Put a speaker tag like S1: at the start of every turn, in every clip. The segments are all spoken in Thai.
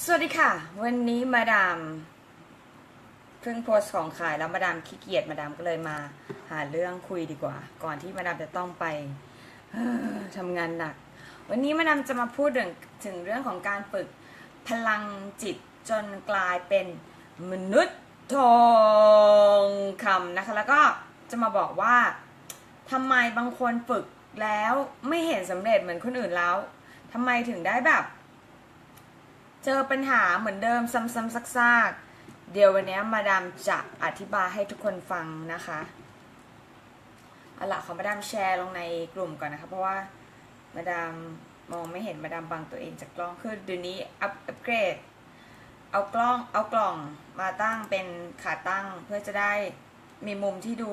S1: สวัสดีค่ะ วันนี้มาดามเพิ่งโพสของขายแล้วมาดามขี้เกียจมาดามก็เลยมาหาเรื่องคุยดีกว่า ก่อนที่มาดามจะต้องไปทำงานหนัก วันนี้มาดามจะมาพูดถึงถึงเรื่องของการฝึกพลังจิตจนกลายเป็นมนุษย์ทองคำนะคะ แล้วก็จะมาบอกว่าทำไมบางคนฝึกแล้วไม่เห็นสำเร็จเหมือนคนอื่นแล้วทำไมถึงได้แบบ เจอปัญหาเหมือนเดิมซ้ำๆซากๆ เดี๋ยววันนี้มาดามจะอธิบายให้ทุกคนฟังนะคะเอาละขอมาดามแชร์ลงในกลุ่มก่อนนะคะ เพราะว่ามาดามมองไม่เห็นมาดามบังตัวเองจากกล้องคือเดี๋ยวนี้อัพอัปเกรด เอากล้องเอากล่องมาตั้งเป็นขาตั้งเพื่อจะได้มีมุมที่ดู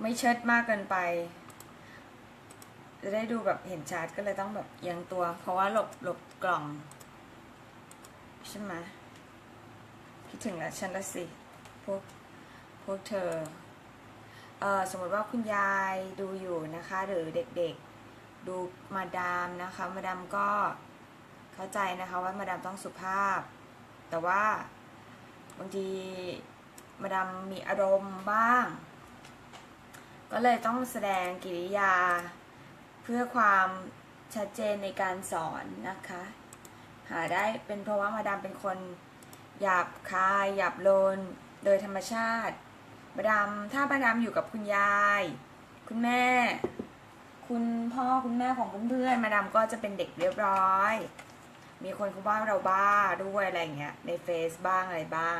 S1: ไม่เชิดมากเกินไป จะได้ดูแบบเห็นชัดก็เลยต้องแบบเอียงตัว เพราะว่าหลบหลบกล่อง ใช่ไหมคิดถึงแล้วฉันละสิ พวกพวกเธอเออสมมติว่าคุณยายดูอยู่นะคะ หรือเด็กๆดูมาดามนะคะ มาดามก็เข้าใจนะคะว่ามาดามต้องสุภาพ แต่ว่าบางทีมาดามมีอารมณ์บ้าง ก็เลยต้องแสดงกิริยา เพื่อความชัดเจนในการสอนนะคะ หาได้เป็นเพราะว่ามาดามเป็นคนหยาบคายหยาบโลนโดยธรรมชาติ มาดามถ้ามาดามอยู่กับคุณยาย คุณแม่ คุณพ่อคุณแม่ของเพื่อนๆมาดามก็จะเป็นเด็กเรียบร้อย มีคนเขาว่าเราบ้าด้วยอะไรเงี้ยในเฟซบ้างอะไรบ้าง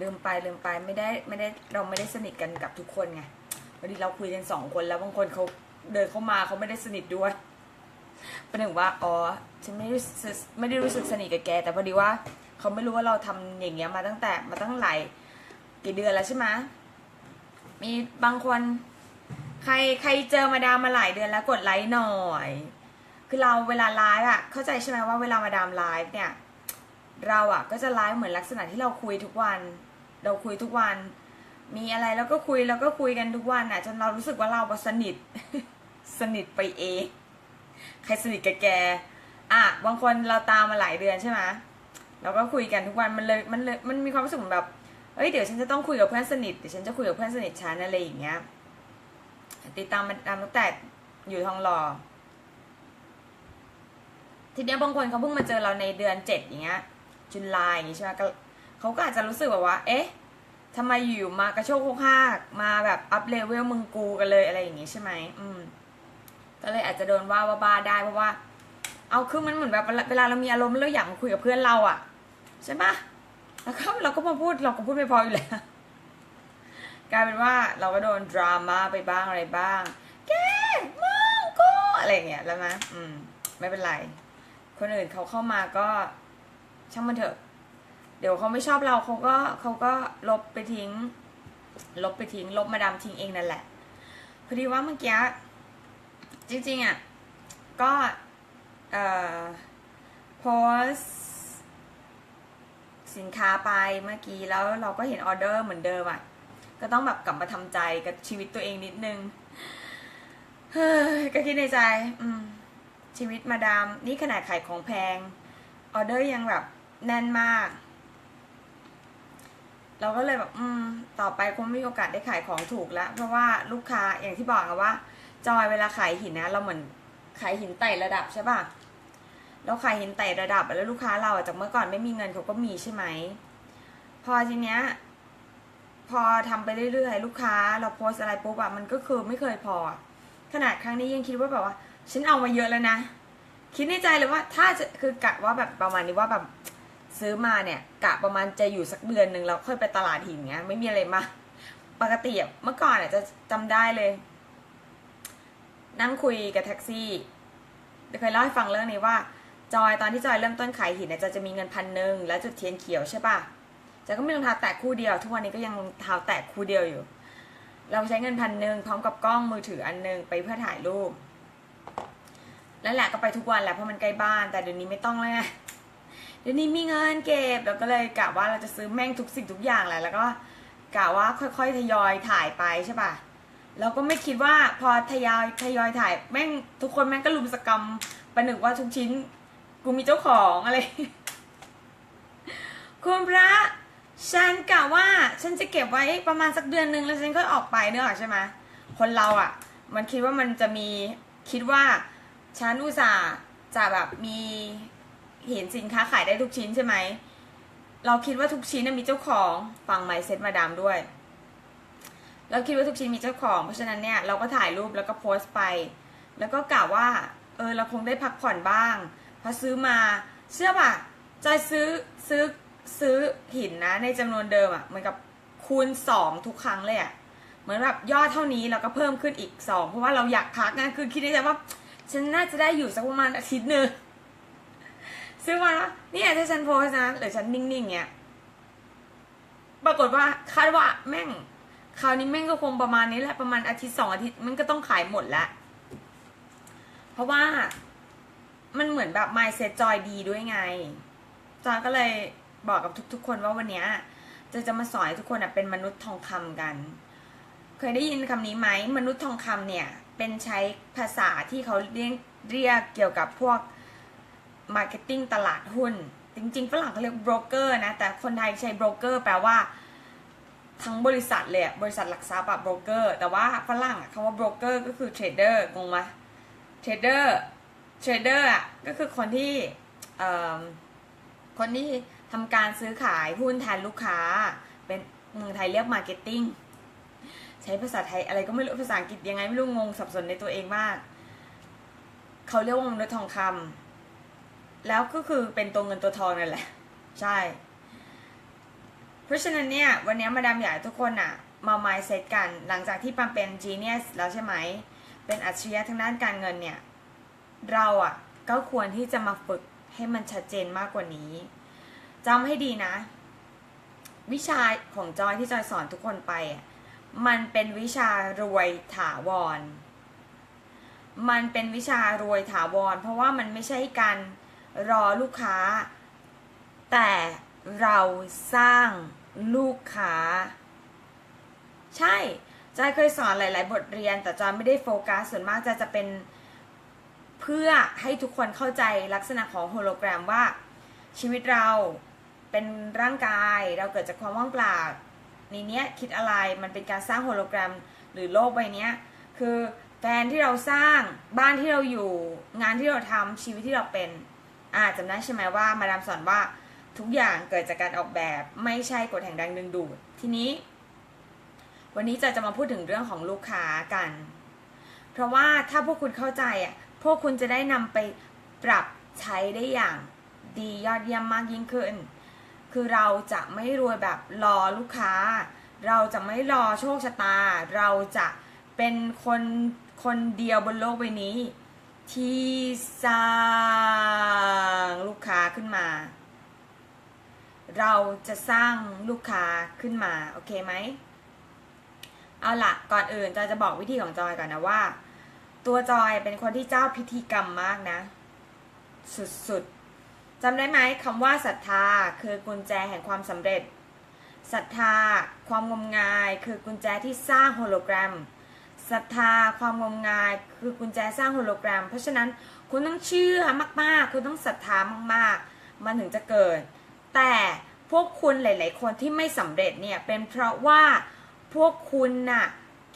S1: ลืมไปลืมไปไม่ได้ไม่ได้เราไม่ได้สนิทกันกับทุกคนไงวันนี้เราคุยกันสองคนแล้วบางคนเขา เดินเข้ามาเขาไม่ได้สนิทด้วยเประหนึ่งว่าอ๋อฉันไม่ได้รู้สึกไม่ได้รู้สึกสนิทกับแก แต่พอดีว่าเขาไม่รู้ว่าเราทำอย่างเงี้ยมาตั้งแต่มาตั้งหลายกี่เดือนแล้วใช่ไหมมีบางคน ใครใครเจอมาดามมาหลายเดือนแล้วกดไลค์หน่อย คือเราเวลาไลฟ์อะเข้าใจใช่ไหมว่าเวลามาดามไลฟ์เนี่ย เราอะก็จะไลฟ์เหมือนลักษณะที่เราคุยทุกวัน เราคุยทุกวัน มีอะไรแล้วก็คุยแล้วก็คุยกันทุกวันอะจนเรารู้สึกว่าเราสนิท สนิทไปเองใครสนิทกับแกอะบางคนเราตามมาหลายเดือนใช่ไหมเราก็คุยกันทุกวันมันเลยมันเลยมันมีความรู้สึกแบบเอ้ยเดี๋ยวฉันจะต้องคุยกับเพื่อนสนิทเดี๋ยวฉันจะคุยกับเพื่อนสนิทฉันอะไรอย่างเงี้ยติดตามมาตามตั้งแต่อยู่ทองหล่อทีเนี้ยบางคนเขาเพิ่งมาเจอเราในเดือนเจ็ดอย่างเงี้ยจุลายอย่างงี้ใช่ไหมก็เขาก็อาจจะรู้สึกแบบว่า เอ๊ะทำไมอยู่มากระโชกโคกฮากมาแบบอัพเลเวลมึงกูกันเลยอะไรอย่างงี้ใช่ไหมอืม ก็เลยอาจจะโดนว่าว่าบ้าได้เพราะว่า เอาคือมันเหมือนแบบเวลาเรามีอารมณ์เราอยากมาคุยกับเพื่อนเราอะใช่ปะแล้วก็เราก็มาพูดเราก็พูดไม่พออยู่แล้วกลายเป็นว่าเราก็โดนดราม่าไปบ้างอะไรบ้าง แกมึงกูอะไรเงี้ยแล้วนะอืม ไม่เป็นไร คนอื่นเขาเข้ามาก็ช่างมันเถอะ เดี๋ยวเขาไม่ชอบเราเขาก็เขาก็ลบไปทิ้ง ลบไปทิ้ง ลบมาดามทิ้งเองนั่นแหละพอดีว่าเมื่อกี้ จริงๆอะก็เอ่อโพสสินค้าไปเมื่อกี้แล้วเราก็เห็นออเดอร์เหมือนเดิมอะ ก็ต้องแบบกลับมาทำใจกับชีวิตตัวเองนิดนึง เฮ้ย ก็คิดในใจ อืม ชีวิตมาดาม นี่ขนาดขายของแพง ออเดอร์ยังแบบแน่นมาก เราก็เลยแบบ อืม ต่อไปคงไม่มีโอกาสได้ขายของถูกแล้ว เพราะว่าลูกค้าอย่างที่บอกอะว่า จอยเวลาขายหินนะ เราเหมือนขายหินไต่ระดับใช่ป่ะเราขายหินไต่ระดับแล้วลูกค้าเราอะจากเมื่อก่อนไม่มีเงินเขาก็มีใช่ไหมพอทีเนี้ยพอทำไปเรื่อยๆลูกค้า เราโพสอะไรปุ๊บอะมันก็คือไม่เคยพอ ขนาดครั้งนี้ยังคิดว่าแบบว่า ฉันเอามาเยอะแล้วนะ คิดในใจเลยว่าถ้าจะคือกะว่าแบบประมาณนี้ว่าแบบซื้อมาเนี่ย กะประมาณจะอยู่สักเดือนหนึ่งแล้วค่อยไปตลาดหินเงี้ยไม่มีอะไรมา ปกติเมื่อก่อนอะจะจำได้เลย นั่งคุยกับแท็กซี่เคยเล่าให้ฟังเรื่องนี้ว่า จอยตอนที่จอยเริ่มต้นขายหินเนี่ยจะจะมีเงินพันหนึ่งแล้วจุดเทียนเขียวใช่ปะจอยก็มีรองเท้าแตะคู่เดียว ทุกวันนี้ก็ยังรองเท้าแตะคู่เดียวอยู่ เราใช้เงินพันหนึ่งพร้อมกับกล้องมือถืออันหนึ่งไปเพื่อถ่ายรูปนั่นแหละก็ไปทุกวันแหละเพราะมันใกล้บ้าน แต่เดี๋ยวนี้ไม่ต้องแล้วไงเดี๋ยวนี้มีเงินเก็บเราก็เลยกะว่าเราจะซื้อแม่งทุกสิ่งทุกอย่างแหละแล้วก็กะว่าค่อยๆทยอยถ่ายไปใช่ปะ เราก็ไม่คิดว่าพอทยอยทยอยถ่ายแม่งทุกคนแม่งก็ลุมสกรรมประหนึ่งว่าทุกชิ้น กูมีเจ้าของอะไร คุณพระฉันกะว่าฉันจะเก็บไว้ประมาณสักเดือนหนึ่งแล้วฉันก็ออกไปเนกอใช่ไหมคนเราอะ่ะ มันคิดว่ามันจะมีคิดว่าฉันอุตส่าห์จะแบบมีเห็นสินค้าขายได้ทุกชิ้นใช่ไหมเราคิดว่าทุกชิ้นน่ะมีเจ้าของฟังไมเซ็ตมาดามด้วย เราคิดว่าทุกชิ้นมีเจ้าของ เพราะฉะนั้นเนี่ยเราก็ถ่ายรูปแล้วก็โพสต์ไป แล้วก็กล่าวว่า เออเราคงได้พักผ่อนบ้างพราะซื้อมา เชื่อป่ะจอยซื้อซื้อซื้อหินนะ ในจำนวนเดิมอะ่ะเหมือนกับคูณสองทุกครั้งเลยอะ่ะเหมือนแบบยอดเท่านี้แล้วก็เพิ่มขึ้นอีกสองเพราะว่าเราอยากพักนะคือคิดในใจว่าฉันน่าจะได้อยู่สักประมาณอาทิตย์หนึ่งซื้อมาแล้วเนี่ยถ้าฉันโพสนะหรือฉันนิ่งๆเงี้ยปรากฏว่าคาดว่าแม่ง คราวนี้แม่งก็คงประมาณนี้แหละประมาณอาทิตย์สองอาทิตย์มันก็ต้องขายหมดแล้วเพราะว่ามันเหมือนแบบ mindset จอยดีด้วยไงจอยก็เลยบอกกับทุก ๆ คนว่าวันเนี้ยจะจะมาสอนทุกคนอะเป็นมนุษย์ทองคำกัน เคยได้ยินคำนี้ไหมมนุษย์ทองคำเนี่ย เป็นใช้ภาษาที่เขาเรียกเรียกเกี่ยวกับพวก marketing ตลาดหุ้น จริงๆฝรั่งเขาเรียก broker นะ แต่คนไทยใช้ broker แปลว่า ทั้งบริษัทเลยบริษัทหลักทรัพย์อะโบรกเกอร์แต่ว่าฝรั่งอะคำว่าโบรกเกอร์ก็คือเทรดเดอร์งงไหมเทรดเดอร์เทรดเดอร์อะก็คือคนที่คนที่ทำการซื้อขายหุ้นแทนลูกค้า เป็นเมืองไทยเรียกมาร์เก็ตติ้งใช้ภาษาไทยอะไรก็ไม่รู้ภาษาอังกฤษยังไงไม่รู้งงสับสนในตัวเองมากเขาเรียกว่ามนุษย์ทองคำแล้วก็คือเป็นตัวเงินตัวทองนั่นแหละ ใช่ เพราะฉะนั้นเนี่ยวันนี้มาดามอยากให้ทุกคนอะมา mindset กัน หลังจากที่ปัมเป็น genius แล้วใช่ไหม เป็นอัจฉริยะทางด้านการเงินเนี่ย เราอะก็ควรที่จะมาฝึกให้มันชัดเจนมากกว่านี้จำให้ดีนะ วิชาของจอยที่จอยสอนทุกคนไปอะมันเป็นวิชารวยถาวร มันเป็นวิชารวยถาวร เพราะว่ามันไม่ใช่การรอลูกค้า แต่ เราสร้างลูกค้า ใช่จอยเคยสอนหลาย ๆ บทเรียน แต่จอยไม่ได้โฟกัสส่วนมากจะจะเป็นเพื่อให้ทุกคนเข้าใจลักษณะของโฮโลแกรมว่า ชีวิตเราเป็นร่างกายเราเกิดจากความว่างเปล่าในเนี้ยคิดอะไรมันเป็นการสร้างโฮโลแกรมหรือโลกใบเนี้ยคือแฟนที่เราสร้างบ้านที่เราอยู่งานที่เราทำชีวิตที่เราเป็นอ่าจำได้ใช่ไหมว่ามาดามสอนว่า ทุกอย่างเกิดจากการออกแบบไม่ใช่กฎแห่งแรงดึงดูด ทีนี้ วันนี้จะจะมาพูดถึงเรื่องของลูกค้ากัน เพราะว่าถ้าพวกคุณเข้าใจอะพวกคุณจะได้นำไปปรับใช้ได้อย่างดียอดเยี่ยมมากยิ่งขึ้น คือเราจะไม่รวยแบบรอลูกค้า เราจะไม่รอโชคชะตา เราจะเป็นคนคนเดียวบนโลกใบนี้ ที่สร้างลูกค้าขึ้นมา เราจะสร้างลูกค้าขึ้นมา โอเคไหม เอาละก่อนอื่นจอยจะบอกวิธีของจอยก่อนนะว่า ตัวจอยเป็นคนที่เจ้าพิธีกรรมมากนะ สุดๆจำได้ไหมคำว่าศรัทธาคือกุญแจแห่งความสำเร็จศรัทธา ความงมงาย คือกุญแจที่สร้างโฮโลแกรมศรัทธาความงมงาย คือกุญแจสร้างโฮโลแกรม เพราะฉะนั้นคุณต้องเชื่อมากๆ คุณต้องศรัทธามากๆ มันถึงจะเกิด แต่ พวกคุณหลาย ๆ คนที่ไม่สำเร็จเนี่ยเป็นเพราะว่าพวกคุณน่ะ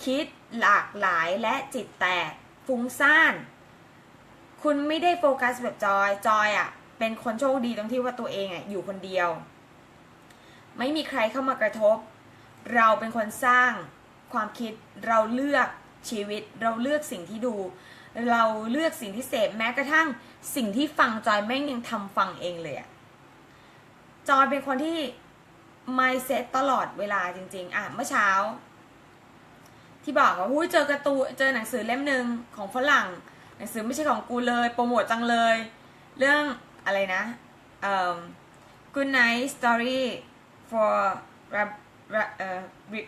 S1: คิดหลากหลายและจิตแตกฟุ้งซ่าน คุณไม่ได้โฟกัสแบบจอย จอยอะ่ะเป็นคนโชคดีตรงที่ว่าตัวเองอะ่ะอยู่คนเดียว ไม่มีใครเข้ามากระทบ เราเป็นคนสร้างความคิดเราเลือกชีวิตเราเลือกสิ่งที่ดู เราเลือกสิ่งที่เสพแม้กระทั่งสิ่งที่ฟังจอยแม่งยังทำฟังเองเลยอะ จอยเป็นคนที่ mindset ตลอดเวลาจริง ๆ อะเมื่อเช้า ที่บอกว่าอุ้ยเจอการ์ตูเจอหนังสือเล่มหนึ่งของฝรั่ง หนังสือไม่ใช่ของกูเลย โปรโมทจังเลย เรื่องอะไรนะเอ่อ Good night story for rab rab เอ่อ rib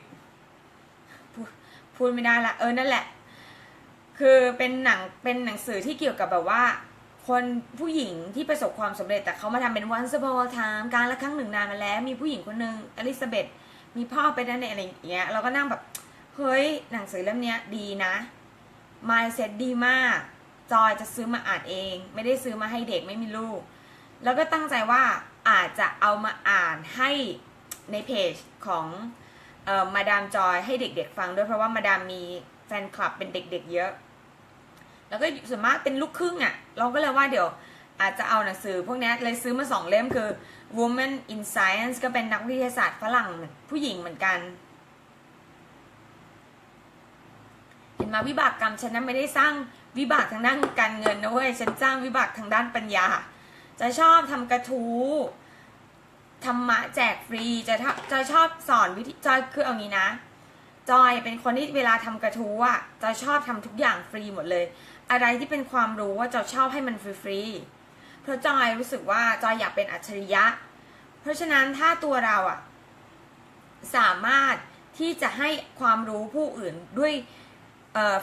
S1: พูดพูดไม่ได้ละเออนั่นแหละ คือเป็นหนังเป็นหนังสือที่เกี่ยวกับแบบว่า คนผู้หญิงที่ประสบความสำเร็จแต่เขามาทำเป็น once upon a time การละครั้งหนึ่งนานมาแล้ว มีผู้หญิงคนหนึ่งอลิซาเบธมีพ่อไปนั่นอะไรอย่างเงี้ยเราก็นั่งแบบ เฮ้ยหนังสือเล่มนี้ดีนะ mindset ดีมาก จอยจะซื้อมาอ่านเอง ไม่ได้ซื้อมาให้เด็กไม่มีลูก แล้วก็ตั้งใจว่าอาจจะเอามาอ่านให้ในเพจของออมาดามจอยให้เด็กๆฟังด้วยเพราะว่ามาดามมีแฟนคลับเป็นเด็กๆเยอะ แล้วก็ส่วนมากเป็นลูกครึ่งอะ่ะ เราก็เลยว่าเดี๋ยวอาจจะเอาหนังสือพวกนี้เลยซื้อมาสองเล่มคือ Woman in Science ก็เป็นนักวิทยาศาสตร์ฝรั่งผู้หญิงเหมือนกัน เห็นมาวิบากกรรมฉันนั้นไม่ได้สร้างวิบากทางด้านการเงินนะเว้ยฉันสร้างวิบากทางด้านปัญญา จะชอบทำกระทู้ธรรมะแจกฟรีจะจะชอบสอนวิธีจอยคือเอางี้นะจอยเป็นคนที่เวลาทำกระทู้อะจอยชอบทำทุกอย่างฟรีหมดเลย อะไรที่เป็นความรู้ว่าจอยชอบให้มันฟรีๆเพราะจอยรู้สึกว่าจอยอยากเป็นอัจฉริยะ เพราะฉะนั้นถ้าตัวเราอะสามารถที่จะให้ความรู้ผู้อื่นด้วย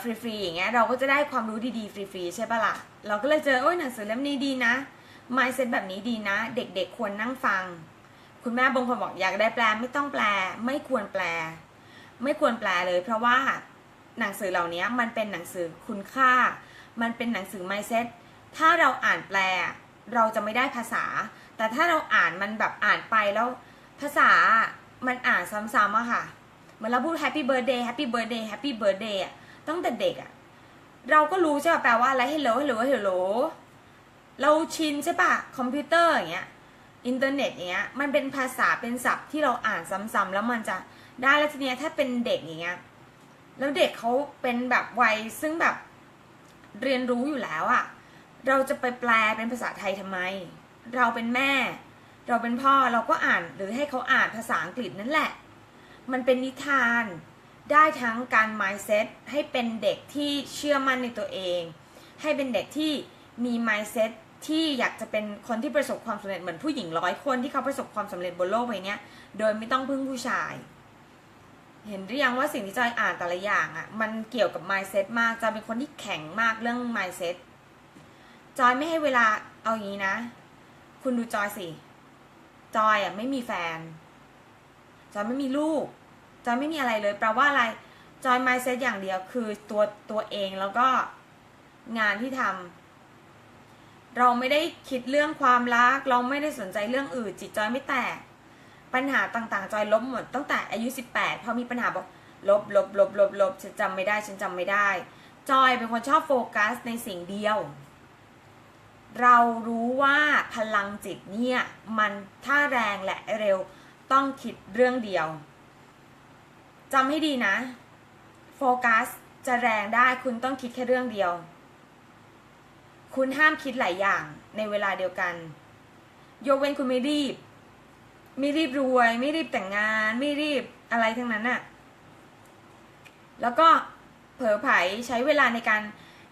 S1: ฟรีๆอย่างเงี้ยเราก็จะได้ความรู้ดีๆ ฟรีๆใช่ปะล่ะ เราก็เลยเจอโอ้ยหนังสือเล่มนี้ดีนะ mindset แบบนี้ดีนะ เด็กๆควรนั่งฟัง คุณแม่บางคนบอกอยากได้แปลไม่ต้องแปล ไม่ควรแปล ไม่ควรแปลเลย เพราะว่าหนังสือเหล่านี้มันเป็นหนังสือคุณค่า มันเป็นหนังสือ mindset ถ้าเราอ่านแปล เราจะไม่ได้ภาษา แต่ถ้าเราอ่านมันแบบอ่านไปแล้วภาษามันอ่านซ้ำๆอะค่ะเหมือนเราพูด happy birthday happy birthday happy birthday อะตั้งแต่เด็กอะเราก็รู้ใช่ป่ะแปลว่าอะไร hello hello hello เราชินใช่ป่ะคอมพิวเตอร์อย่างเงี้ยอินเทอร์เน็ตอย่างเงี้ยมันเป็นภาษาเป็นศัพท์ที่เราอ่านซ้ำๆแล้วมันจะได้แล้วทีเนี้ยถ้าเป็นเด็กอย่างเงี้ยแล้วเด็กเขาเป็นแบบวัยซึ่งแบบ เรียนรู้อยู่แล้วอะเราจะไปแปลเป็นภาษาไทยทำไม เราเป็นแม่ เราเป็นพ่อเราก็อ่านหรือให้เขาอ่านภาษาอังกฤษนั่นแหละ มันเป็นนิทานได้ทั้งการ mindset ให้เป็นเด็กที่เชื่อมั่นในตัวเอง ให้เป็นเด็กที่มี mindset ที่อยากจะเป็นคนที่ประสบความสำเร็จเหมือนผู้หญิงร้อยคนที่เขาประสบความสำเร็จบนโลกใบนี้โดยไม่ต้องพึ่งผู้ชาย เห็นหรือยังว่าสิ่งที่จอยอ่านแต่ละอย่างอะ่ะมันเกี่ยวกับ mindset มากจอยเป็นคนที่แข็งมากเรื่อง mindset จอยไม่ให้เวลาเอาอย่างนี้นะ คุณดูจอยสิ จอยอะไม่มีแฟน จอยไม่มีลูก จอยไม่มีอะไรเลยแปลว่าอะไร จอย mindset อย่างเดียวคือตัวตัวเองแล้วก็งานที่ทำเราไม่ได้คิดเรื่องความรัก เราไม่ได้สนใจเรื่องอื่น จิตจอยไม่แตก ปัญหาต่างๆ จอยลบหมดตั้งแต่อายุ 18 พอมีปัญหาบอกลบลบลบลบลบฉันจำไม่ได้ฉันจำไม่ได้ จอยเป็นคนชอบโฟกัสในสิ่งเดียว เรารู้ว่าพลังจิตเนี่ยมันถ้าแรงและเร็วต้องคิดเรื่องเดียวจำให้ดีนะ โฟกัสจะแรงได้คุณต้องคิดแค่เรื่องเดียว คุณห้ามคิดหลายอย่างในเวลาเดียวกัน ยกเว้นคุณไม่รีบ ไม่รีบรวย ไม่รีบแต่งงาน ไม่รีบอะไรทั้งนั้นน่ะแล้วก็เผลอไผใช้เวลาในการ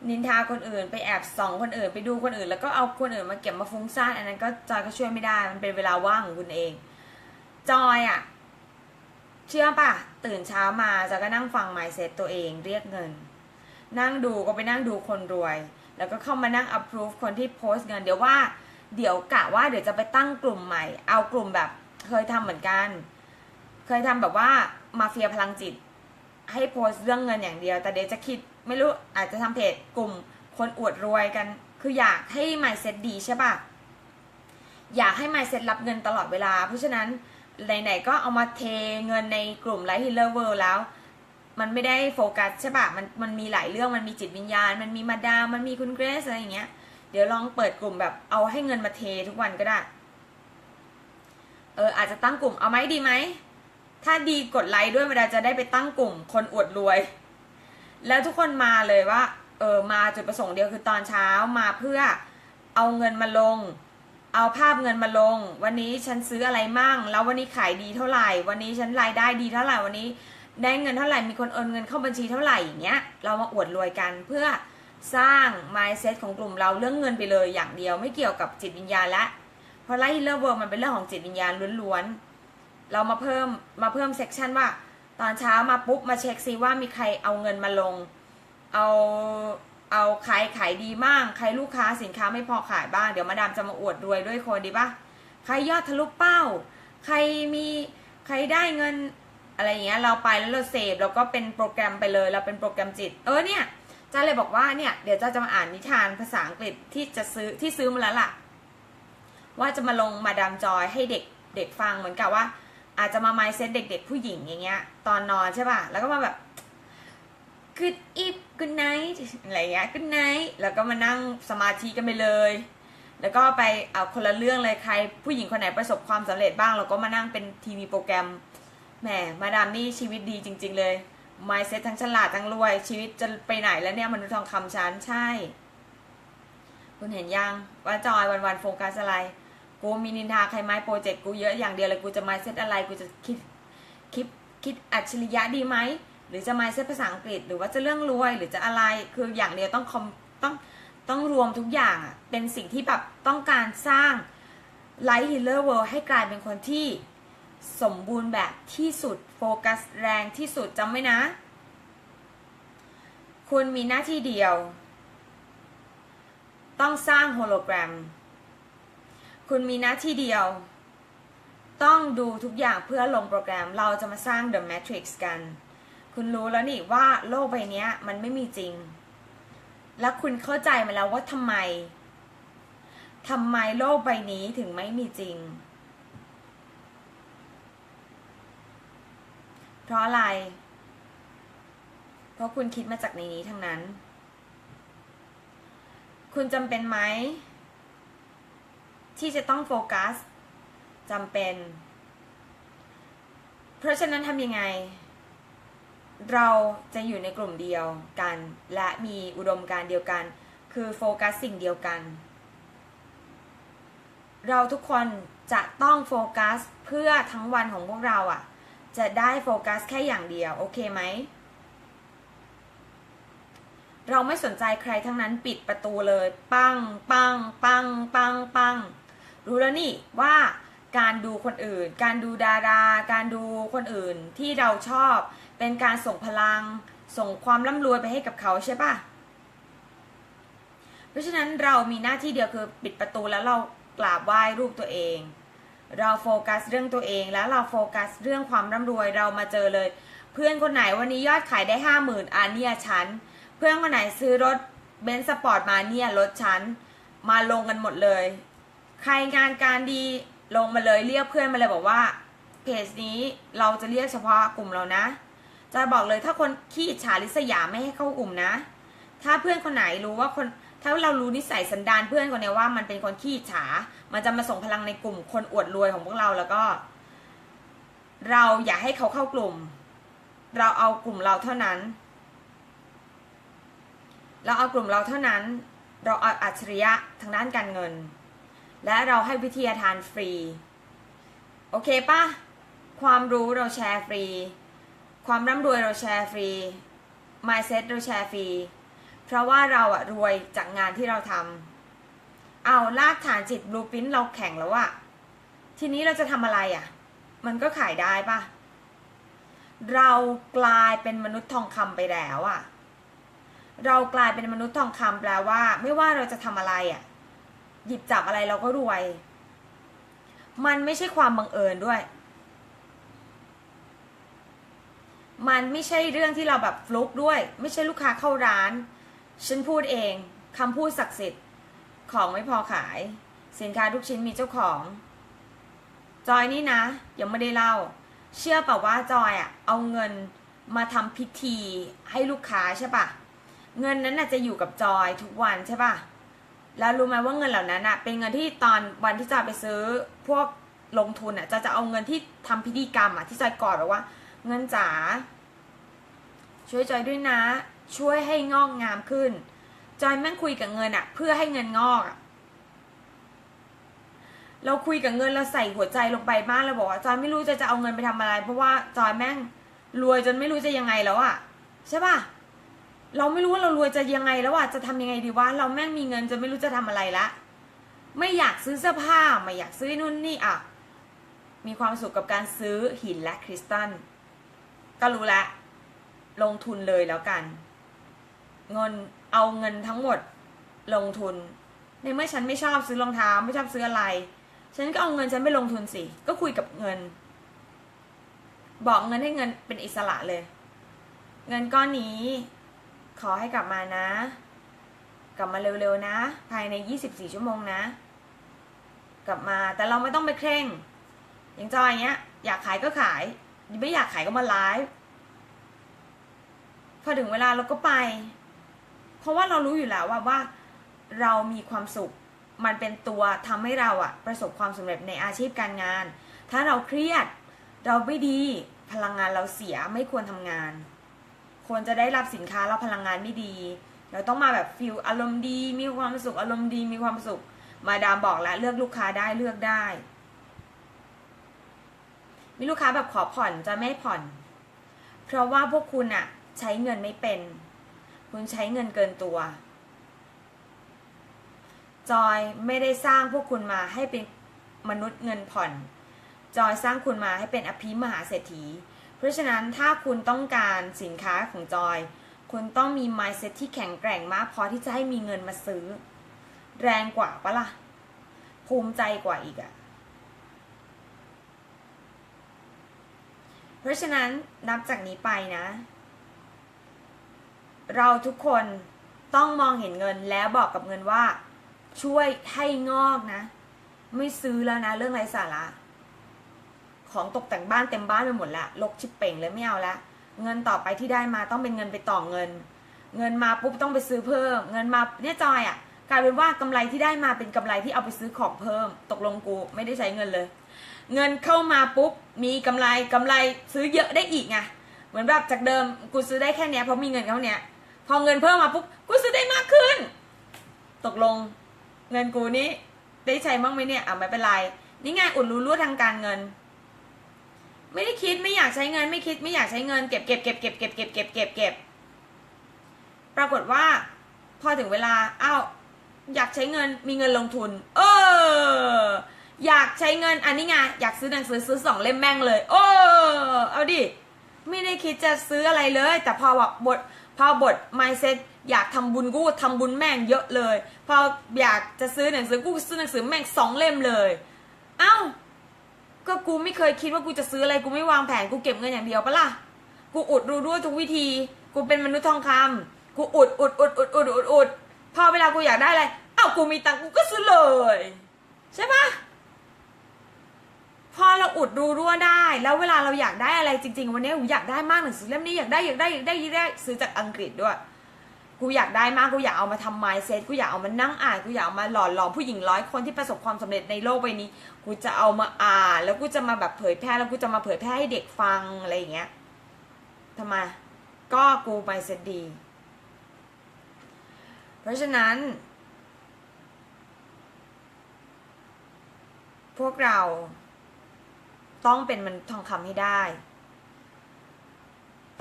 S1: นินทาคนอื่น ไปแอบส่องคนอื่น ไปดูคนอื่น แล้วก็เอาคนอื่นมาเก็บมาฟุ้งซ่านอันนั้นก็จอยก็ช่วยไม่ได้มันเป็นเวลาว่างของคุณเอง จอยอะเชื่อป่ะ ตื่นเช้ามาจะก็นั่งฟังไมเซ็ตตัวเองเรียกเงิน นั่งดูก็ไปนั่งดูคนรวย แล้วก็เข้ามานั่ง approve คนที่โพสต์เงิน เดี๋ยวว่าเดี๋ยวกะว่าเดี๋ยวจะไปตั้งกลุ่มใหม่ เอากลุ่มแบบ เคยทำเหมือนกัน เคยทำแบบว่ามาเฟียพลังจิต ให้โพสเรื่องเงินอย่างเดียว แต่เดี๋ยวจะคิดไม่รู้อาจจะทำเพจกลุ่มคนอวดรวยกัน คืออยากให้ mindset ดีใช่ปะอยากให้ mindset รับเงินตลอดเวลา เพราะฉะนั้นไหนๆก็เอามาเทเงินในกลุ่มไลท์ฮิลเลอร์เวิลด์แล้ว มันไม่ได้โฟกัสใช่ปะมันมันมีหลายเรื่องมันมีจิตวิญญาณ มันมีมาดามมันมีคุณเกรซอะไรอย่างเงี้ยเดี๋ยวลองเปิดกลุ่มแบบเอาให้เงินมาเททุกวันก็ได้ เอออาจจะตั้งกลุ่มเอาไหมดีไหม ถ้าดีกดไลค์ด้วยเวลาจะได้ไปตั้งกลุ่ม คนอวดรวย แล้วทุกคนมาเลยว่า เออมาจุดประสงค์เดียวคือตอนเช้ามาเพื่อเอาเงินมาลง เอาภาพเงินมาลง วันนี้ฉันซื้ออะไรมั่ง แล้ววันนี้ขายดีเท่าไหร่ วันนี้ฉันรายได้ดีเท่าไหร่วันนี้ได้เงินเท่าไหร่มีคนโอนเงินเข้าบัญชีเท่าไหร่อย่างเงี้ย เรามาอวดรวยกันเพื่อสร้าง mindset ของกลุ่มเราเรื่องเงินไปเลยอย่างเดียวไม่เกี่ยวกับจิตวิญญาณและ เพราะไลท์เลเวอร์มันเป็นเรื่องของจิตวิญญาณล้วนๆ เรามาเพิ่มมาเพิ่มเซกชันว่า ตอนเช้ามาปุ๊บมาเช็คซิว่ามีใครเอาเงินมาลง เอาเอาใครขายดีบ้าง ใครลูกค้าสินค้าไม่พอขายบ้าง เดี๋ยวมาดามจะมาอวดรวยด้วยคนดีปะใครยอดทะลุเป้า ใครมีใครได้เงินอะไรอย่างเงี้ยเราไปแล้วเราเสพเราก็เป็นโปรแกรมไปเลย เราเป็นโปรแกรมจิต เออเนี่ยจ้าเลยบอกว่าเนี่ยเดี๋ยวจ้าจะมาอ่านนิทานภาษาอังกฤษที่จะซื้อที่ซื้อมาแล้วล่ะ ว่าจะมาลงมาดามจอยให้เด็กเด็กฟังเหมือนกับว่า อาจจะมาไมเซ็ตเด็ก ๆ ผู้หญิงอย่างเงี้ย ตอนนอนใช่ป่ะแล้วก็มาแบบ good eat good night อะไรเงี้ย good night แล้วก็มานั่งสมาธิกันไปเลย แล้วก็ไปเอาคนละเรื่องเลยใคร ผู้หญิงคนไหนประสบความสำเร็จบ้างเราก็มานั่งเป็นทีวีโปรแกรมแหมมาดามนี่ชีวิตดีจริง ๆ เลย mindset ทั้งฉลาดทั้งรวย ชีวิตจะไปไหนแล้วเนี่ยมนุษย์ทองคำชั้นใช่ คุณเห็นยังว่าจอยวันๆโฟกัสอะไร กูมีนินทาใครไหมโปรเจกต์กูเยอะอย่างเดียวเลยกูจะ mindset อะไรกูจะคิดคิดคิดอัจฉริยะดีไหมหรือจะ mindset ภาษาอังกฤษ หรือว่าจะเรื่องรวยหรือจะอะไรคืออย่างเดียวต้องคอมต้องต้องรวมทุกอย่างอะเป็นสิ่งที่แบบต้องการสร้าง Light Healer World ให้กลายเป็นคนที่สมบูรณ์แบบที่สุดโฟกัสแรงที่สุดจำไว้นะ คุณมีหน้าที่เดียว ต้องสร้างโฮโลแกรม คุณมีหน้าที่เดียว ต้องดูทุกอย่างเพื่อลงโปรแกรมเราจะมาสร้าง The Matrix กัน คุณรู้แล้วนี่ว่าโลกใบนี้มันไม่มีจริง แล้วคุณเข้าใจมาแล้วว่าทำไมทำไมโลกใบนี้ถึงไม่มีจริง เพราะอะไร เพราะคุณคิดมาจากในนี้ทั้งนั้น คุณจำเป็นไหม ที่จะต้องโฟกัสจำเป็น เพราะฉะนั้นทำยังไง เราจะอยู่ในกลุ่มเดียวกัน และมีอุดมการณ์เดียวกัน คือโฟกัสสิ่งเดียวกัน เราทุกคนจะต้องโฟกัสเพื่อทั้งวันของพวกเราอะ่ะ จะได้โฟกัสแค่อย่างเดียว โอเคไหม เราไม่สนใจใครทั้งนั้นปิดประตูเลย ปัง ปัง ปัง ปัง ปัง รู้แล้วนี่ว่าการดูคนอื่น การดูดารา การดูคนอื่นที่เราชอบ เป็นการส่งพลัง ส่งความร่ำรวยไปให้กับเขาใช่ปะเพราะฉะนั้นเรามีหน้าที่เดียวคือปิดประตูแล้วเรากราบไหว้รูปตัวเอง เราโฟกัสเรื่องตัวเองแล้วเราโฟกัสเรื่องความร่ำรวยเรามาเจอเลย เพื่อนคนไหนวันนี้ยอดขายได้ห้าหมื่นอะเนี่ยฉัน เพื่อนคนไหนซื้อรถเบนซ์สปอร์ตมาเนี่ยรถฉัน มาลงกันหมดเลย ใครงานการดีลงมาเลยเรียกเพื่อนมาเลยบอกว่าเพจนี้เราจะเรียกเฉพาะกลุ่มเรานะจะบอกเลยถ้าคนขี้อิจฉาริษยาไม่ให้เข้ากลุ่มนะ ถ้าเพื่อนคนไหนรู้ว่าคนถ้าเรารู้นิสัยสันดานเพื่อนคนนี้ว่ามันเป็นคนขี้อิจฉา มันจะมาส่งพลังในกลุ่มคนอวดรวยของพวกเราแล้วก็ เราอย่าให้เขาเข้ากลุ่ม เราเอากลุ่มเราเท่านั้น เราเอากลุ่มเราเท่านั้น เราเอาอัจฉริยะทางด้านการเงิน และเราให้วิทยาทานฟรี โอเคปะความรู้เราแชร์ฟรี ความร่ำรวยเราแชร์ฟรี mindset เราแชร์ฟรี เพราะว่าเราอะรวยจากงานที่เราทำเอาลากฐานจิตบลูพิ n เราแข่งแล้วอะทีนี้เราจะทำอะไรอะมันก็ขายได้ปะเรากลายเป็นมนุษย์ทองคำไปแล้วอะเรากลายเป็นมนุษย์ทองคำแปลว่า ไม่ว่าเราจะทำอะไรอะ หยิบจับอะไรเราก็รวย มันไม่ใช่ความบังเอิญด้วย มันไม่ใช่เรื่องที่เราแบบฟลุกด้วย ไม่ใช่ลูกค้าเข้าร้าน ฉันพูดเองคำพูดศักดิ์สิทธิ์ ของไม่พอขาย สินค้าทุกชิ้นมีเจ้าของ จอยนี่นะ ยังไม่ได้เล่า เชื่อเปล่าว่าจอยอะเอาเงินมาทำพิธีให้ลูกค้าใช่ปะเงินนั้นน่ะจะอยู่กับจอยทุกวันใช่ป่ะ แล้วรู้ไหมว่าเงินเหล่านั้นอะเป็นเงินที่ตอนวันที่จอยไปซื้อพวกลงทุนอะจะจะเอาเงินที่ทำพิธีกรรมอะที่จอยกอดบอกว่า เงินจ๋าช่วยจอยด้วยนะ ช่วยให้งอกงามขึ้น จอยแม่งคุยกับเงินอะเพื่อให้เงินงอกอะเราคุยกับเงินเราใส่หัวใจลงไปมากเราบอกว่าจอยไม่รู้จะจะเอาเงินไปทำอะไร เพราะว่าจอยแม่งรวยจนไม่รู้จะยังไงแล้วอะใช่ปะ เราไม่รู้ว่าเรารวยจะยังไงแล้วอะจะทำยังไงดีวะเราแม่งมีเงินจนไม่รู้จะทำอะไรละไม่อยากซื้อเสื้อผ้าไม่อยากซื้อนู่นนี่อะมีความสุขกับการซื้อหินและคริสตัลก็รู้ล้วลงทุนเลยแล้วกัน เงินเอาเงินทั้งหมดลงทุน ในเมื่อฉันไม่ชอบซื้อรองเท้าไม่ชอบซื้ออะไร ฉันก็เอาเงินฉันไปลงทุนสิ ก็คุยกับเงิน บอกเงินให้เงินเป็นอิสระเลย เงินก้อนนี้ ขอให้กลับมานะ กลับมาเร็วๆนะ ภายใน 24 ชั่วโมงนะ กลับมาแต่เราไม่ต้องไปเคร่ง อย่างจอยเงี้ย อยากขายก็ขายไม่อยากขายก็มาไลฟ์พอถึงเวลาเราก็ไป เพราะว่าเรารู้อยู่แล้วว่าว่าเรามีความสุข มันเป็นตัวทำให้เราอะประสบความสำเร็จในอาชีพการงาน ถ้าเราเครียด เราไม่ดี พลังงานเราเสียไม่ควรทำงาน ควรจะได้รับสินค้าเราพลังงานไม่ดี เราต้องมาแบบฟิลอารมณ์ดี มีความสุขอารมณ์ดีมีความสุข มาดามบอกแล้วเลือกลูกค้าได้เลือกได้ มีลูกค้าแบบขอผ่อนจะไม่ผ่อน เพราะว่าพวกคุณอะใช้เงินไม่เป็น คุณใช้เงินเกินตัว จอยไม่ได้สร้างพวกคุณมาให้เป็นมนุษย์เงินผ่อน จอยสร้างคุณมาให้เป็นอภิมหาเศรษฐี เพราะฉะนั้นถ้าคุณต้องการสินค้าของจอย คุณต้องมี mindset ที่แข็งแกร่งมากพอที่จะให้มีเงินมาซื้อ แรงกว่าปะล่ะ ภูมิใจกว่าอีกอะเพราะฉะนั้นนับจากนี้ไปนะ เราทุกคนต้องมองเห็นเงินแล้วบอกกับเงินว่า ช่วยให้งอกนะ ไม่ซื้อแล้วนะเรื่องไร้สาระ ของตกแต่งบ้านเต็มบ้านไปหมดล้วลกชิบเป่งเลยไม่เอาละเงินต่อไปที่ได้มาต้องเป็นเงินไปต่อเงิน เงินมาปุ๊บต้องไปซื้อเพิ่ม เงินมาเนี่ยจอยอะ่ะกลายเป็นว่ากำไรที่ได้มาเป็นกำไรที่เอาไปซื้อของเพิ่ม ตกลงกูไม่ได้ใช้เงินเลย เงินเข้ามาปุ๊บมีกำไรกำไรซื้อเยอะได้อีกไงเหมือนแบบจากเดิมกูซื้อได้แค่เนี้ยเพราะมีเงินเท่าเนี้ยพอเงินเพิ่มมาปุ๊บกูซื้อได้มากขึ้น ตกลงเงินกูนี้ได้ใช้บ้างไหมเนี่ยอะไม่เป็นไรนี่ไงอุดรู้รั่วทางการเงิน ไม่ได้คิดไม่อยากใช้เงิน ไม่คิดไม่อยากใช้เงินเก็บเก็บเก็บเก็บเก็บเก็บเก็บเก็บเก็บปรากฏว่า พอถึงเวลาอ้าวอยากใช้เงินมีเงินลงทุน เออ อยากใช้เงินอันนี้ไงอยากซื้อหนังสือซื้อสองเล่มแม่งเลย โอ้เอาดิไม่ได้คิดจะซื้ออะไรเลย แต่พอแบบบทพอบท mindset อยากทำบุญกูทำบุญแม่งเยอะเลย พออยากจะซื้อหนังสือกูซื้อหนังสือแม่งสองเล่มเลย เอ้า ก็กูไม่เคยคิดว่ากูจะซื้ออะไรกูไม่วางแผนกูเก็บเงินอย่างเดียวปะล่ะกูอุดรูรั่วทุกวิธี กูเป็นมนุษย์ทองคำกูอุดอุดอุดอุดอุดอุดอุดพอเวลากูอยากได้อะไรเอ้ากูมีตังกูก็ซื้อเลย ใช่ปะพอเราอุดรูรั่วได้ แล้วเวลาเราอยากได้อะไรจริง ๆ วันนี้กูอยากได้มากหนังสือเล่มนี้อยากได้อยากได้อยากได้อยากได้ซื้อจากอังกฤษด้วย กูอยากได้มากกูอยากเอามาทำ mindset กูอยากเอามานั่งอ่านกูอยากเอามาหล่อหลอมผู้หญิงร้อยคนที่ประสบความสำเร็จในโลกใบนี้ กูจะเอามาอ่านแล้วกูจะมาแบบเผยแพร่แล้วกูจะมาเผยแพร่ให้เด็กฟังอะไรอย่างเงี้ยทำไมก็กู mindset ดี เพราะฉะนั้น พวกเราต้องเป็นมันทองคำให้ได้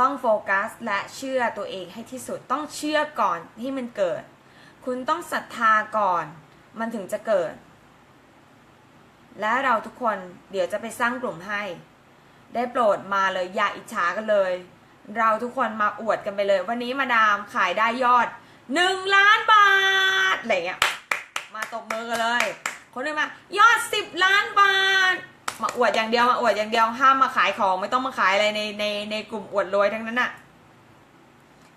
S1: ต้องโฟกัสและเชื่อตัวเองให้ที่สุดต้องเชื่อก่อนที่มันเกิด คุณต้องศรัทธาก่อน มันถึงจะเกิด และเราทุกคนเดี๋ยวจะไปสร้างกลุ่มให้ ได้โปรดมาเลยอย่าอิจฉากันเลย เราทุกคนมาอวดกันไปเลย วันนี้มาดามขายได้ยอดหนึ่งล้านบาทอะไรเงี้ยมาตบมือกันเลย คนนึงมายอดสิบล้านบาท มาอวดอย่างเดียวมาอวดอย่างเดียวห้ามมาขายของ ไม่ต้องมาขายอะไรในในในกลุ่มอวดรวยทั้งนั้นอะ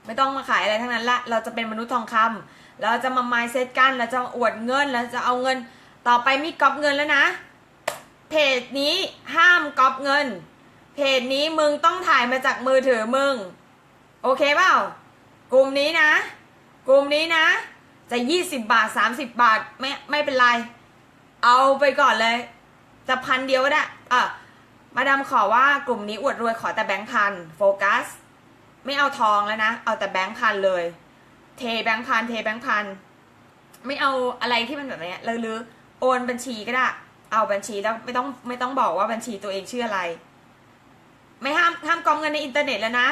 S1: ไม่ต้องมาขายอะไรทั้งนั้นละเราจะเป็นมนุษย์ทองคำเราจะมาไมเซตกันเราจะาอวดเงินเราจะเอาเงินต่อไปมีก๊อปเงินแล้วนะเพจนี้ห้ามก๊อปเงินเพจนี้มึงต้องถ่ายมาจากมือถือมึง โอเคเปล่ากลุ่มนี้นะ กลุ่มนี้นะ จะยี่สิบบาทสามสิบบาทไม่ไม่เป็นไร เอาไปก่อนเลย จะพันเดียวก็ได้อะมาดามขอว่ากลุ่มนี้อวดรวยขอแต่แบงค์พันโฟกัส ไม่เอาทองแล้วนะ เอาแต่แบงค์พันเลย เทแบงค์พันเทแบงค์พันไม่เอาอะไรที่มันแบบเนี้ยเลยหรือโอนบัญชีก็ได้ เอาบัญชีแล้วไม่ต้องไม่ต้องบอกว่าบัญชีตัวเองชื่ออะไร ไม่ห้ามห้ามกองเงินในอินเทอร์เน็ตแล้วนะ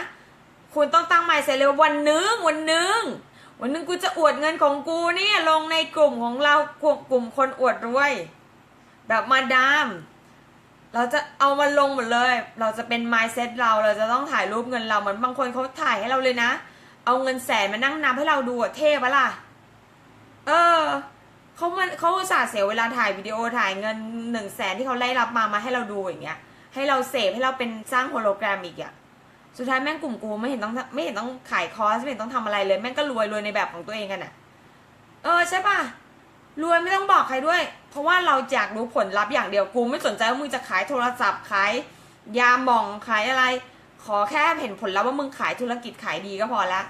S1: คุณต้องตั้งหมายเสร็จเลยว่าวันหนึงวันหนึงวันหนึงกูจะอวดเงินของกูเนี่ยลงในกลุ่มของเรากลุ่มกลุ่มคนอวดรวย แบบมาดาม เราจะเอามาลงหมดเลย เราจะเป็น mindset เรา เราจะต้องถ่ายรูปเงินเราเหมือนบางคนเขาถ่ายให้เราเลยนะ เอาเงินแสนมานั่งนับให้เราดูอะเท่ปะล่ะ เออเขามันเขาอุตส่าห์เสียเวลาถ่ายวิดีโอถ่ายเงินหนึ่งแสนที่เขาไล่รับมามาให้เราดูอย่างเงี้ย ให้เราเสพให้เราเป็นสร้างโฮโลแกรมอีกอะสุดท้ายแม่งกลุ่มกูไม่เห็นต้องไม่เห็นต้องขายคอร์สไม่เห็นต้องทำอะไรเลย แม่งก็รวยรวยในแบบของตัวเองกันอะเออใช่ปะ รวยไม่ต้องบอกใครด้วย เพราะว่าเราอยากรู้ผลลัพธ์อย่างเดียวกูไม่สนใจว่ามึงจะขายโทรศัพท์ขายยาหมองขายอะไร ขอแค่เห็นผลลัพธ์ว่ามึงขายธุรกิจขายดีก็พอละ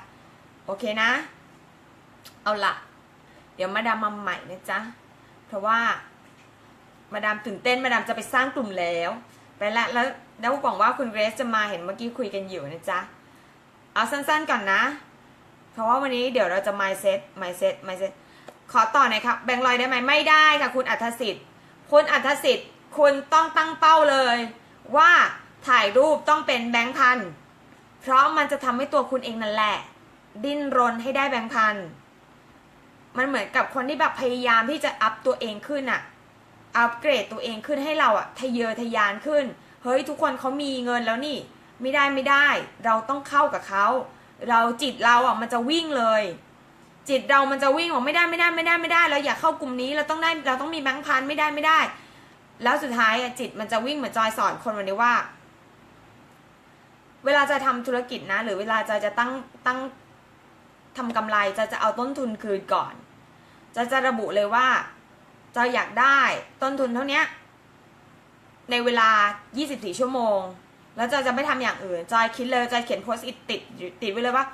S1: โอเคนะ เอาละเดี๋ยวมาดามมาใหม่นะจ๊ะเพราะว่ามาดามตื่นเต้นมาดามจะไปสร้างกลุ่มแล้ว ไปละแล้วแล้วหวังว่าคุณเกรซจะมาเห็นเมื่อกี้คุยกันอยู่นะจ๊ะเอาสั้นๆก่อนนะ เพราะว่าวันนี้เดี๋ยวเราจะ mindset mindset mindset ขอต่อหน่อยครับแบงค์ลอยได้ไหมไม่ได้ค่ะคุณอัธสิทธิ์ คุณอัธสิทธิ์ คุณต้องตั้งเป้าเลย ว่าถ่ายรูปต้องเป็นแบงค์พันเพราะมันจะทำให้ตัวคุณเองนั่นแหละ ดิ้นรนให้ได้แบงค์พันมันเหมือนกับคนที่แบบพยายามที่จะอัพตัวเองขึ้นอะอัพเกรดตัวเองขึ้นให้เราอะทะเยอทะยานขึ้น เฮ้ยทุกคนเขามีเงินแล้วนี่ ไม่ได้ไม่ได้ เราต้องเข้ากับเขา เราจิตเราอะมันจะวิ่งเลย จิตเรามันจะวิ่งบอกไม่ได้ไม่ได้ไม่ได้ไม่ได้เราอยากเข้ากลุ่มนี้เราต้องได้เราต้องมีแบงค์พันไม่ได้ไม่ได้ แล้วสุดท้ายจิตมันจะวิ่งเหมือนจอยสอนคนวันนี้ว่า เวลาจะทำธุรกิจนะ หรือเวลาจะจะตั้งตั้งทำกำไรจะจะเอาต้นทุนคืนก่อน จะจะระบุเลยว่าจะอยากได้ต้นทุนเท่านี้ในเวลา 24 ชั่วโมง แล้วจอยจะไม่ทำอย่างอื่นจอยคิดเลยจอยเขียนโพสต์อิติดติดไว้เลยว่า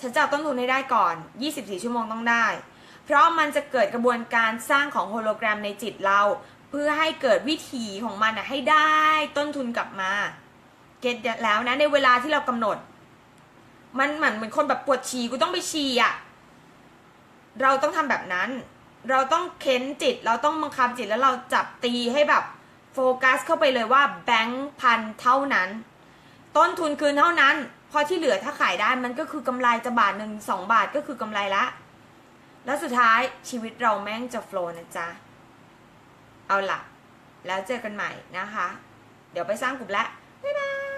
S1: ฉันจะเอาต้นทุนให้ได้ก่อน 24 ชั่วโมงต้องได้ เพราะมันจะเกิดกระบวนการสร้างของโฮโลแกรมในจิตเรา เพื่อให้เกิดวิถีของมันให้ได้ต้นทุนกลับมา เก็ตแล้วนะในเวลาที่เรากำหนด มันเหมือนเหมือนคนแบบปวดฉี่กูต้องไปฉี่อะ เราต้องทำแบบนั้น เราต้องเค้นจิต เราต้องบังคับจิตแล้วเราจับตีให้แบบโฟกัสเข้าไปเลยว่าแบงค์พันเท่านั้น ต้นทุนคืนเท่านั้น พอที่เหลือถ้าขายได้มันก็คือกำไรจะบาทหนึ่งสองบาทก็คือกำไรละ แล้วสุดท้ายชีวิตเราแม่งจะโฟล์นะจ๊ะ เอาล่ะ แล้วเจอกันใหม่นะคะ เดี๋ยวไปสร้างกลุ่มละบ๊ายบาย